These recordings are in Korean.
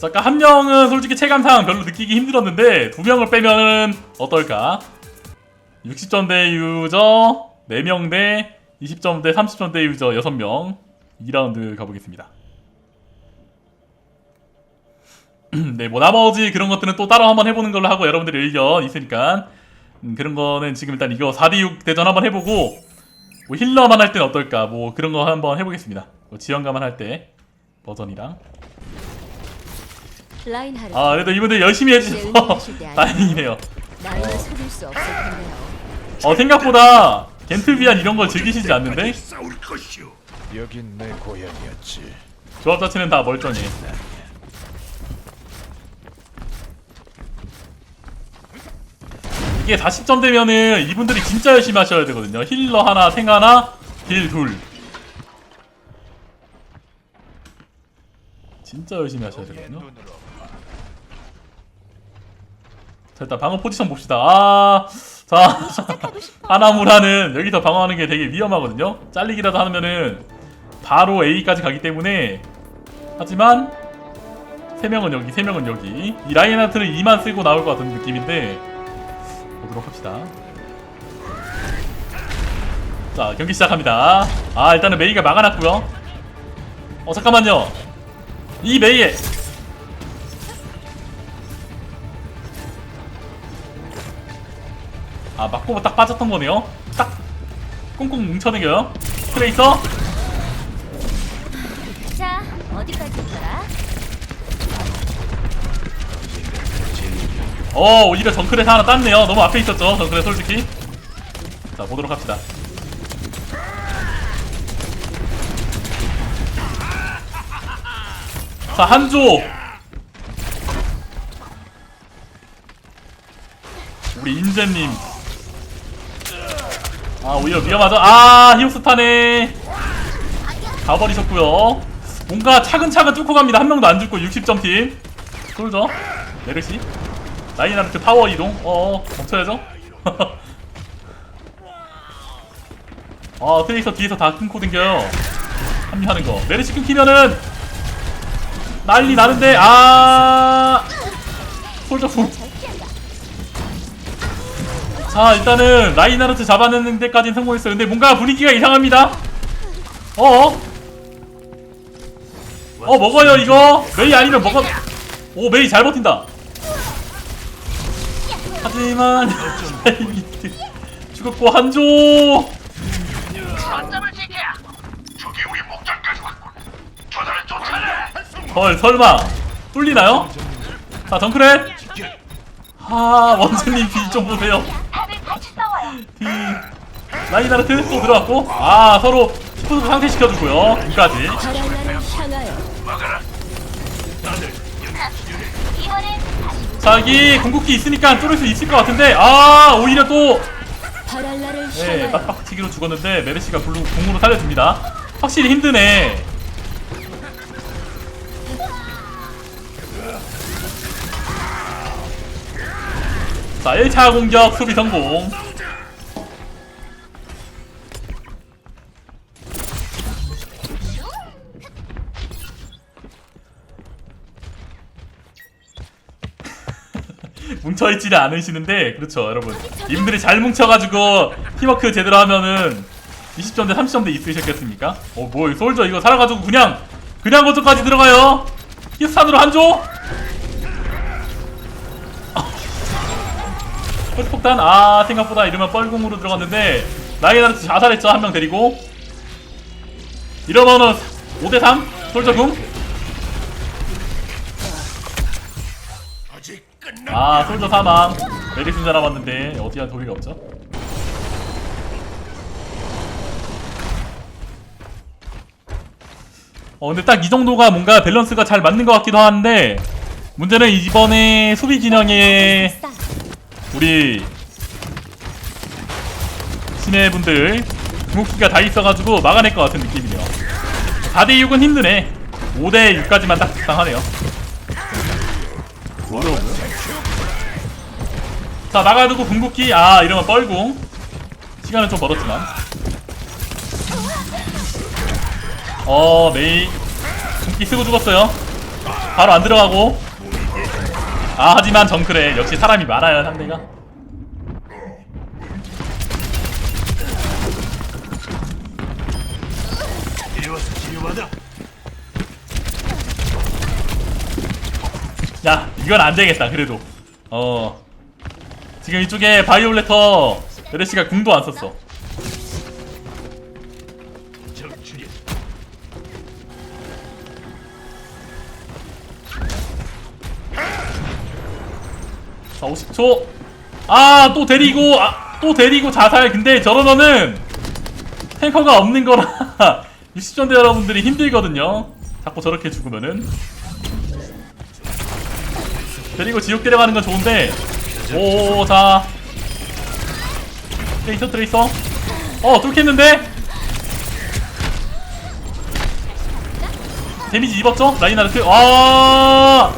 잠깐 한 명은 솔직히 체감상 별로 느끼기 힘들었는데 두 명을 빼면은 어떨까? 60점대 유저 4명 대 20점대 30점대 유저 6명 2라운드 가보겠습니다. 네, 뭐 나머지 그런 것들은 또 따로 한번 해보는 걸로 하고 여러분들의 의견 있으니까 음, 그런 거는 지금 일단 이거 4대6 대전 한번 해보고 뭐 힐러만 할 때는 어떨까 뭐 그런 거 한번 해보겠습니다. 뭐 지원가만 할 때 버전이랑 라인하르트 아 그래도 이분들 열심히 해주셔서 다행이네요. 나이는 속일 수 없을 텐데요. 어 생각보다 겐트비안 이런 걸 즐기시지 않는데 싸울 것이오. 여긴 내 고향이었지. 조합 자체는 다 멀쩡해. 이게 40점 되면은 이분들이 진짜 열심히 하셔야 되거든요. 힐러 하나, 탱 하나, 딜 둘. 진짜 열심히 하셔야 되거든요. 자, 일단 방어 포지션 봅시다. 아, 자, 하나무라는 여기서 방어하는 게 되게 위험하거든요. 잘리기라도 하면은 바로 A까지 가기 때문에 하지만 세 명은 여기, 세 명은 여기. 이 라인하트는 2만 쓰고 나올 것 같은 느낌인데 보도록 합시다. 자, 경기 시작합니다. 아, 일단은 메이가 막아놨고요. 어, 잠깐만요. 이 메이에 아, 맞고 딱 빠졌던 거네요. 딱 꽁꽁 뭉쳐내겨요. 트레이서 자, 어디까지 있더라? 어 오히려 정크렛 하나 땄네요 너무 앞에 있었죠 정크렛 솔직히 자 보도록 합시다 자 한조 우리 인재님 아 오히려 위험하죠 아 히오스타네 가버리셨고요 뭔가 차근차근 뚫고 갑니다 한 명도 안 죽고 60점 팀 솔져 메르시 라인하르트 파워 이동. 어어 멈춰야죠. 아 트레이서 뒤에서 다 끊고 댕겨요. 합류하는 거. 메르시 끊기면은 난리 나는데 아 솔저 후. 자 일단은 라인하르트 잡아내는 데까지는 성공했어요. 근데 뭔가 분위기가 이상합니다. 어어. 어 먹어요 이거. 메이 아니면 먹어. 오 메이 잘 버틴다. 하지만 죽었고 한조. 헐 설마 뚫리나요? 자 정크렛 아 원장님 비좀 보세요 라인하르 트 또 들어왔고. 아 서로 스포츠 상쇄시켜주고요. 여기까지 자기 궁극기 있으니까 뚫을 수 있을 것 같은데 아 오히려 또. 네, 빡빡치기로 죽었는데 메르시가 블루 궁으로 살려줍니다. 확실히 힘드네. 자, 1차 공격 수비 성공. 뭉쳐있지는 않으시는데 그렇죠 여러분 이분들이 잘 뭉쳐가지고 팀워크 제대로 하면은 20점대 30점대 있으셨겠습니까? 어뭐 솔저 이거 살아가지고 그냥 그냥 거점까지 들어가요 히스탄으로 한조 펄폭탄? 아 생각보다 이러면 뻘궁으로 들어갔는데 라이나르트 자살했죠 한 명 데리고. 이러면은 5대3 솔저 궁? 아직 끝나. 아 솔저 사망. 메리슨 살아봤는데 한 도리가 없죠? 어 근데 딱 이 정도가 뭔가 밸런스가 잘 맞는 것 같기도 한데 문제는 이번에 수비 진영에 우리 신혜분들 궁극기가 다 있어가지고 막아낼 것 같은 느낌이네요. 4대6은 힘드네. 5대6까지만 딱 적당하네요. 자 막아두고 궁극기. 아 이러면 뻘궁. 시간은 좀 멀었지만. 어 메이. 궁기 쓰고 죽었어요. 바로 안 들어가고 아 하지만 정크래 역시 사람이 많아요 상대가. 야 이건 안 되겠다 그래도. 어. 지금 이쪽에 바이올레터 레시가 궁도 안 썼어 자 50초. 아 또 데리고 아, 또 데리고 자살. 근데 저러면은 탱커가 없는 거라 60전대 여러분들이 힘들거든요. 자꾸 저렇게 죽으면은. 데리고 지옥 데려가는 건 좋은데. 오자. 트레이서 트레이서. 어 뚫겠는데? 데미지 입었죠? 라인하르트. 와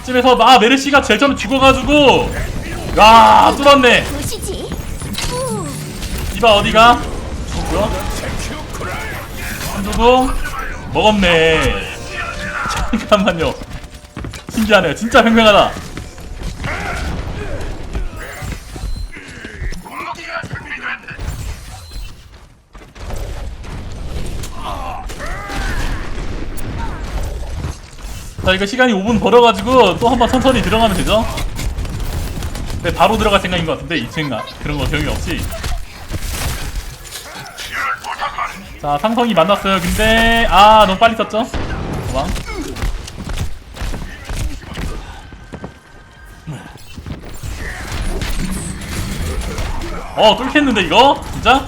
이쯤에서 아 메르시가 제일 처음에 죽어가지고 야 뚫었네. 이봐 어디가? 뭐야? 누구? 먹었네 잠깐만요 신기하네요 진짜 팽팽하다 자 이거 시간이 5분 벌어가지고 또 한 번 천천히 들어가면 되죠? 네 바로 들어갈 생각인 것 같은데 2층 아, 그런 거 경이 없이. 자 상성이 만났어요 근데 아 너무 빨리 썼죠? 도망 어 뚫겠는데 이거? 진짜?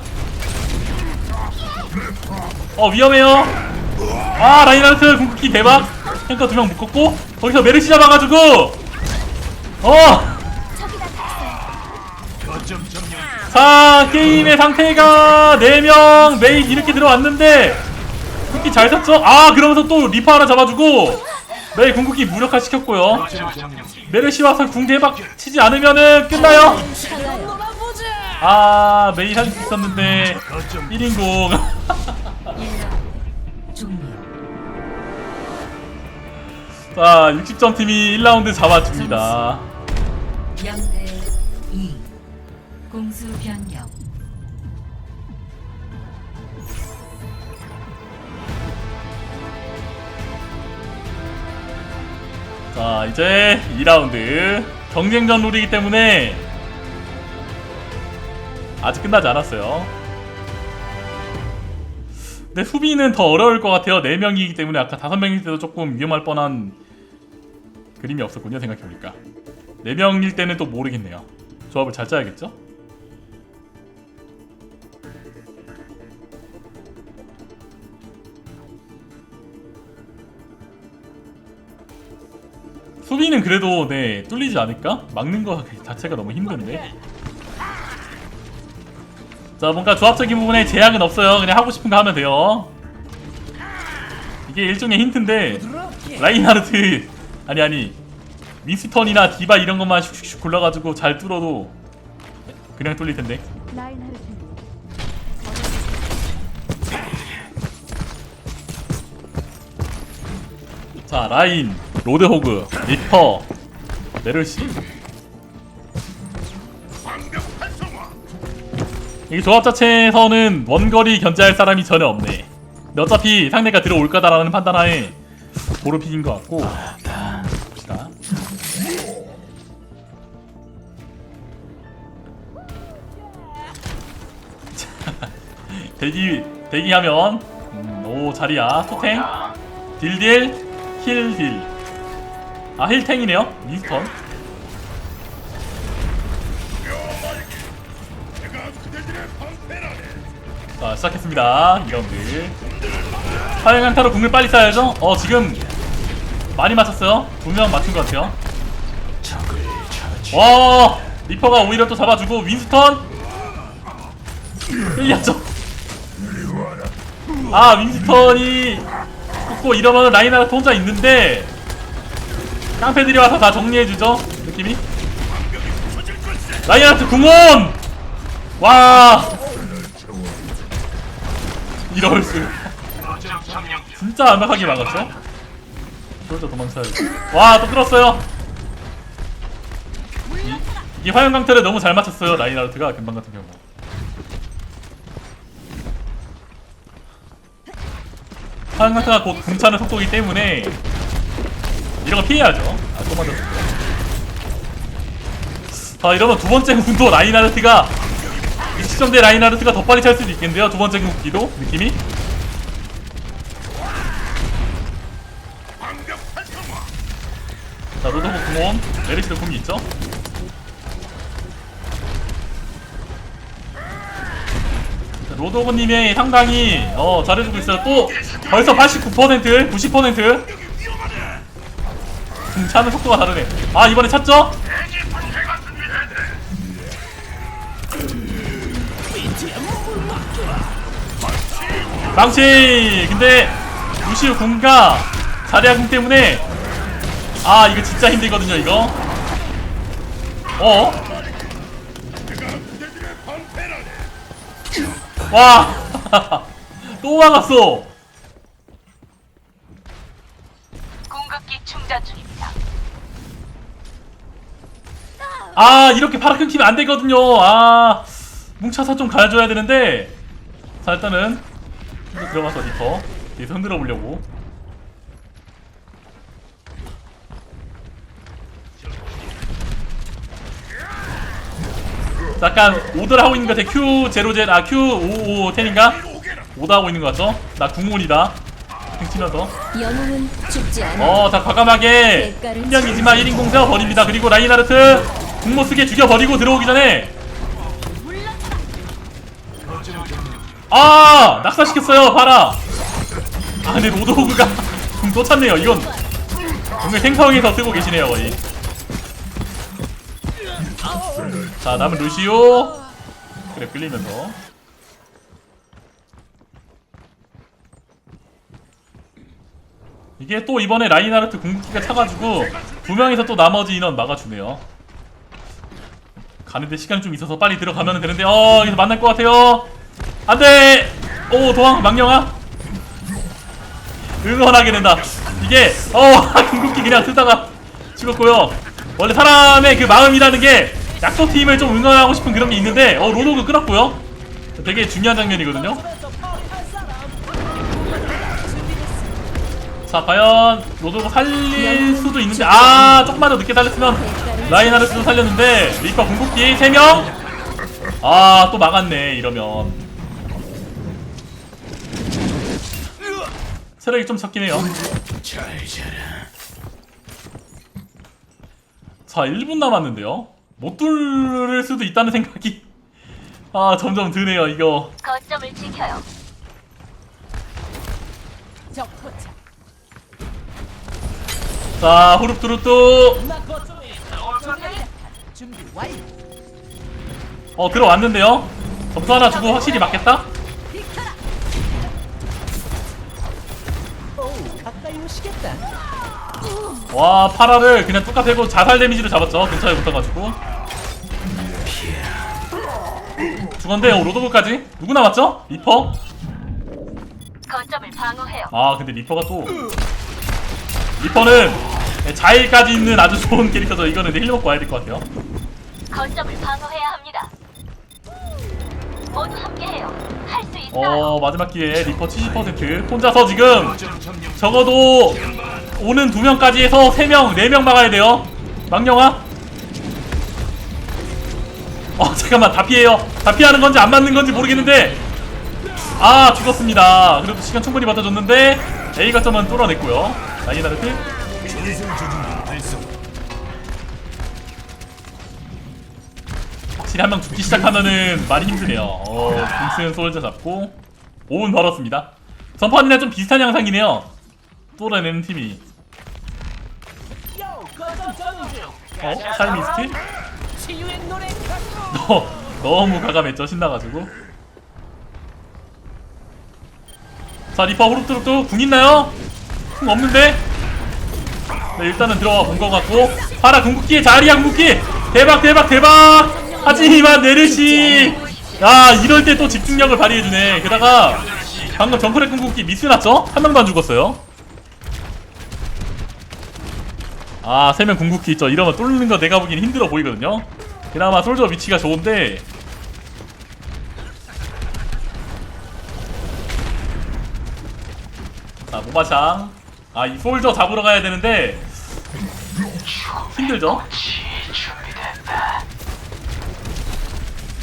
어 위험해요 아 라인하르트 궁극기 대박 탱커 두 명 묶었고 거기서 메르시 잡아가지고 어. 자 게임의 상태가 4명 메인 이렇게 들어왔는데 궁극기 잘 썼죠? 아 그러면서 또 리퍼 하나 잡아주고 메인 궁극기 무력화 시켰고요. 메르시 와서 궁 대박 치지 않으면은 끝나요. 아 메인 할수 있었는데 거점 1인공 자 60점 팀이 1라운드 잡아줍니다. 0대 2 공수 변경 자 이제 2라운드 경쟁전 룰이기 때문에 아직 끝나지 않았어요. 근데 수비는 더 어려울 것 같아요. 4명이기 때문에 아까 5명일 때도 조금 위험할 뻔한 그림이 없었군요 생각해보니까. 4명일 때는 또 모르겠네요. 조합을 잘 짜야겠죠? 수비는 그래도 네 뚫리지 않을까? 막는 거 자체가 너무 힘든데. 자 뭔가 조합적인 부분에 제약은 없어요. 그냥 하고 싶은 거 하면 돼요. 이게 일종의 힌트인데 라인하르트 아니 아니 윈스턴이나 디바 이런 것만 슉슉슉 골라가지고 잘 뚫어도 그냥 뚫릴 텐데 자 라인 로드호그 리퍼 메르시. 이 조합 자체에서는 원거리 견제할 사람이 전혀 없네. 근데 어차피 상대가 들어올 거다라는 판단하에 보르픽인 것 같고. 대기 대기하면 음, 오 자리야. 토탱. 딜딜. 힐딜. 아 힐탱이네요? 방패라네. 자 시작했습니다. 2라운드. 화양강타로 궁을 빨리 쏴야죠? 어 지금 많이 맞췄어요. 두 명 맞춘 것 같아요. 와 리퍼가 오히려 또 잡아주고 윈스턴. 끌렸죠 아 윈스턴이 죽고 이러면 라인하르트 혼자 있는데 깡패들이 와서 다 정리해주죠 느낌이 라인하르트 궁원 와 이럴 수. 진짜 완벽하게 막았죠? 솔저 도망쳐야지. 와, 또 끌었어요. 이, 이 화염 강타를 너무 잘 맞췄어요, 라인하르트가 금방 같은 경우. 화염 강타가 곧 궁차는 속도이기 때문에 이런 거 피해야죠. 아, 또. 자, 이러면 두 번째 궁도 라인하르트가 이 시점대 라인하르트가 더 빨리 찰 수도 있겠는데요. 두 번째 궁기도 느낌이. 자, 로드호그 궁원. 메리시도 궁이 있죠? 자, 로드호그님이 상당히 어, 잘해주고 있어요. 또 벌써 89%, 90%. 궁 차는 속도가 다르네. 아, 이번에 찼죠? 망치! 근데 루시우 궁과 자리아 궁 때문에 아 이거 진짜 힘들거든요 이거 어? 와! 또 막았어! 공급기 충전 중입니다. 아 이렇게 파라 끊기면 안 되거든요. 아 뭉쳐서 좀 가져야 되는데. 자 일단은 좀 들어가서 리퍼 뒤에서 흔들어 보려고. 자, 약간 오더를 하고 있는 것 같아. Q 제로제 아 Q 5 5 10인가? 오더 하고 있는 것 같죠 나 궁문이다 등 치면서 영웅은 죽지 않아. 어, 자 과감하게. 한 명이지만 1인 공세워 버립니다. 그리고 라인하르트 궁못 쓰게 죽여버리고 들어오기 전에. 아 낙사시켰어요. 봐라. 아 근데 로드호그가 궁또 찼네요. 이건 분명 생성해서 쓰고 계시네요 거의. 자 남은 루시오. 그래 끌리면서 이게 또 이번에 라인하르트 궁극기가 차가지고 두 명이서 또 나머지 인원 막아주네요. 가는데 시간이 좀 있어서 빨리 들어가면 되는데 어 여기서 만날 것 같아요. 안돼. 오 도망 망령아. 응원하게 된다. 이게 어 궁극기 그냥 쓰다가 죽었고요. 원래 사람의 그 마음이라는 게 약속 팀을 좀 응원하고 싶은 그런 게 있는데 어 로도그 끌었고요. 되게 중요한 장면이거든요. 자 과연 로드가 살릴 수도 있는데 아 조금만 더 늦게 살렸으면 라인하르스도 살렸는데 리퍼 궁극기 3명? 아 또 막았네 이러면. 체력이 좀 적긴 해요. 잘 자라. 자 1분 남았는데요? 못 뚫을 수도 있다는 생각이 아 점점 드네요 이거. 거점을 지켜요. 자 후룹뚜루뚜 어 들어왔는데요 점수 하나 주고 확실히 맞겠다 와 파라를 그냥 뚝딱 대고 자살 데미지로 잡았죠 근처에 붙어가지고 죽었는데 어, 로드브까지 누구 남았죠? 리퍼? 거점을 방어해요. 아 근데 리퍼가 또 리퍼는 자일까지 있는 아주 좋은 캐릭터죠 이거는 힐 먹고 와야 될 것 같아요 거점을 방어해야 합니다. 모두 함께해요. 할 수 있어요. 어 마지막 기회에 리퍼 70% 혼자서 지금 적어도 오는 두 명까지 해서 세 명, 네 명 막아야 돼요. 망령아. 어 잠깐만 다 피해요. 다 피하는 건지 안 맞는 건지 모르겠는데 아 죽었습니다. 그래도 시간 충분히 받아줬는데 A 거점은 뚫어냈고요. 라이나르트. 확실히 한 명 죽기 시작하면은 많이 힘드네요. 어, 궁스는 솔저 잡고 5분 벌었습니다. 전판이랑 좀 비슷한 양상이네요. 뚫어내는 팀이. 어? 샤이미스트? 너, 너무 가감했죠 신나가지고 자 리퍼 후룩뚜룩뚜 궁 있나요? 궁 없는데? 네 일단은 들어가 본것 같고 파라 궁극기의 자리야 궁극기 대박 대박 대박 하지만 네르시 야 이럴 때 또 집중력을 발휘해주네 게다가 방금 정크레 궁극기 미스 났죠? 한안 죽었어요. 아, 세명 궁극기 있죠. 이러면 뚫는 거 내가 보기엔 힘들어 보이거든요. 그나마 솔저 위치가 좋은데 자, 모마샹. 아, 이 솔저 잡으러 가야 되는데 힘들죠?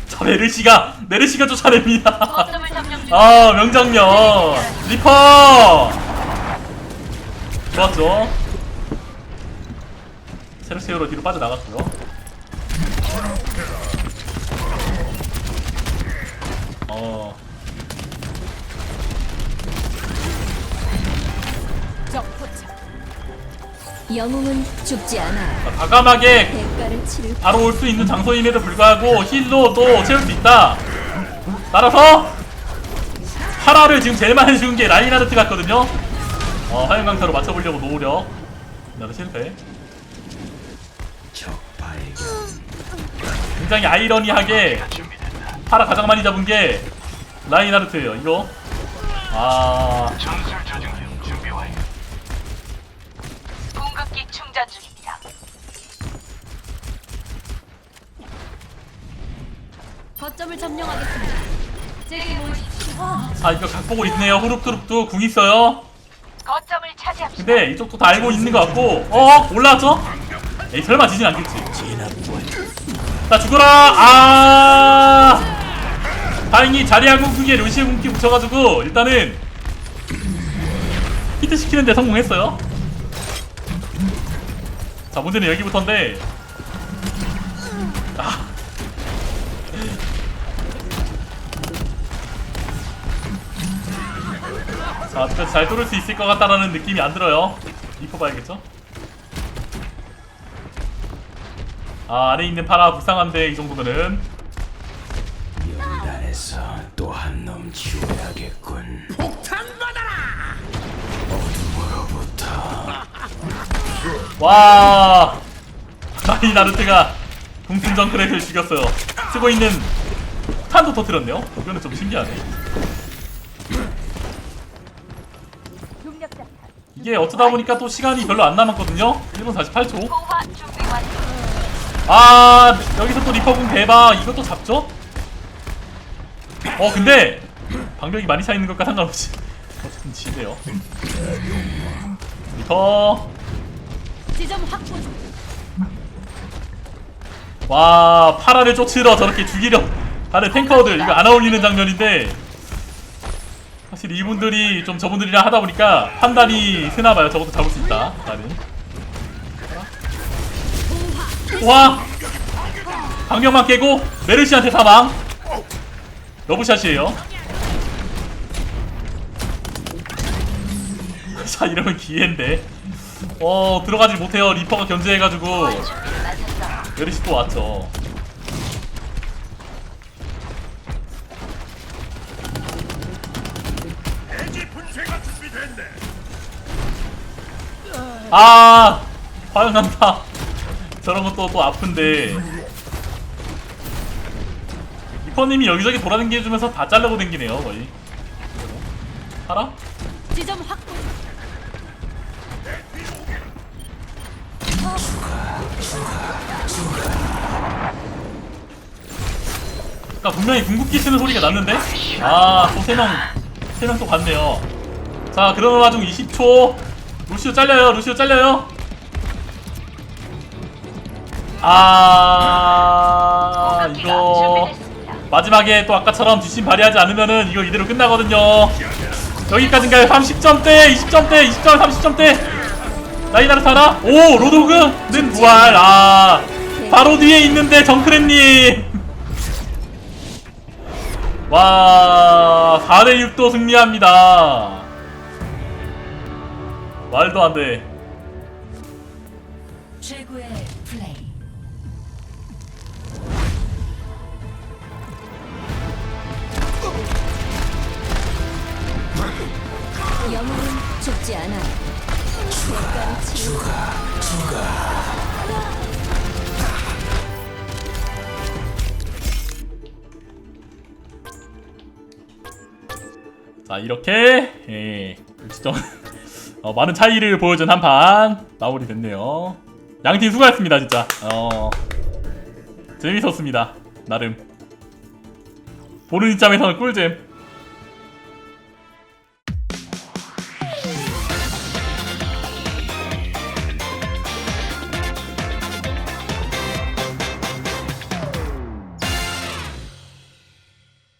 저 메르시가 메르시가 쫓아냅니다. 거점을 점령 중. 아 명장면 리퍼 좋았죠 세르세오로 뒤로 빠져나갔고요 어 영웅은 죽지 않아. 자, 과감하게 대가를 치를 바로 올 수 있는 장소임에도 불구하고 힐로 또 채울 수 있다 따라서 파라를 지금 제일 많이 주는 게 라인하르트 같거든요 어 화염 강타로 맞춰보려고 노력 나도 실패. 굉장히 아이러니하게 파라 가장 많이 잡은 게 라인하르트예요. 이거 아 충전 중입니다. 거점을 점령하겠습니다. 제게 모십시오. 아, 이거 각 보고 있네요. 후룩투룩도 궁 있어요. 거점을 차지합시다. 근데 이쪽도 다 알고 있는 것 같고 어 올라왔죠? 에이 설마 지진 않겠지. 자 죽어라. 아 다행히 자리야 궁극기에 루시의 궁극기 붙여가지고 일단은 히트 시키는데 성공했어요. 자 문제는 여기부터인데 아 자, 잘 뚫을 수 있을 것 같다라는 느낌이 안 들어요. 리퍼 봐야겠죠? 아, 안에 있는 파라 불쌍한데 이 정도면은 연단에서 또 한 놈 지워야겠군. 와, 아이 나르트가 동순 정크레를 죽였어요. 쓰고 있는 탄도 터뜨렸네요. 이거는 좀 신기하네. 이게 어쩌다 보니까 또 시간이 별로 안 남았거든요. 1분 48초. 호화 준비 완료. 아 여기서 또 리퍼군 대박 이것도 잡죠? 어 근데 방벽이 많이 차있는 것과 상관없이 어쨌든 지네요 리퍼 지점 확보 중. 와 파라를 쫓으러 저렇게 죽이려. 다들 탱커들 이거 안 어울리는 장면인데. 사실 이분들이 좀 저분들이랑 하다 보니까 판단이 세나봐요. 저것도 잡을 수 있다 나는. 와! 방벽만 깨고 메르시한테 사망. 러브샷이에요. 자 이러면 기회인데 어 들어가지 못해요 리퍼가 견제해가지고. 메르시 또 왔죠. 아 화영난다 저런 것도 또 아픈데 이퍼님이 여기저기 돌아다니주면서 다 자르고 댕기네요 거의 알아? 지점 확보 중. 아까 분명히 궁극기 쓰는 소리가 났는데 아 또 세명 세 명 또 갔네요 자 그러는 와중 20초 루시오 잘려요 루시오 잘려요 아 이거. 마지막에 또 아까처럼 뒷심 발휘하지 않으면은 이거 이대로 끝나거든요. 여기까지인가요? 30점대, 20점대, 20점, 30점대. 라이나르 타나? 오, 로도그는 부활. 아, 바로 뒤에 있는데 정크랩님. 와, 4대 6도 승리합니다. 말도 안 돼. 최고의 플레이. 영웅은 죽지 않아. 대가를 치를 자 이렇게 예, 진짜 어, 많은 차이를 보여준 한 판 마무리됐네요. 양팀 수고하셨습니다 진짜. 어, 재밌었습니다 나름. 보는 입장에서는 꿀잼.